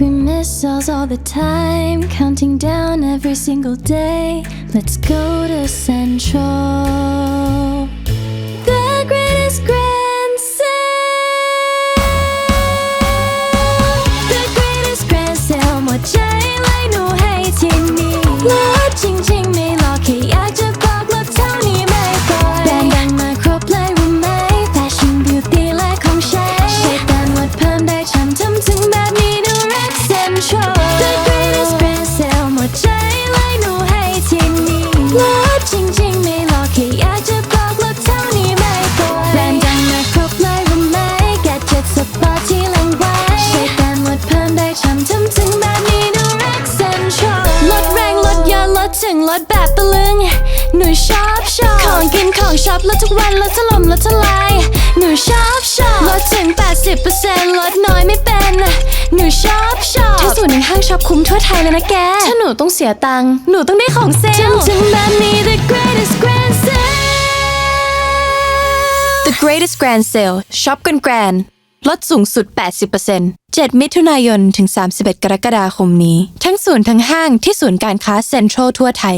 We miss ours all the time, counting down every single day. Let's go to Central. ช่ำทำถึงแบบนี้ดูรัก Central ลดแรงลดเยอะลดถึงลดแบบตะลึง หนูชอบชอบของกินของช็อปลดทุกวันลดถล่มลดทลาย หนูชอบชอบลดถึง 80%ลดน้อยไม่เป็น หนูชอบชอบที่สุดในห้างช็อปคุ้มทั่วไทยเลยนะแก ถ้าหนูต้องเสียตังค์หนูต้องได้ของเซลล์ถึงแบบนี้ the greatest grand sale The Greatest Grand Sale ช็อปกันแกรน ลดสูงสุด 80% 7 มิถุนายน ถึง 31 กรกฎาคมนี้ ทั้งศูนย์ทั้งห้างที่ศูนย์การค้าเซ็นทรัลทั่วไทย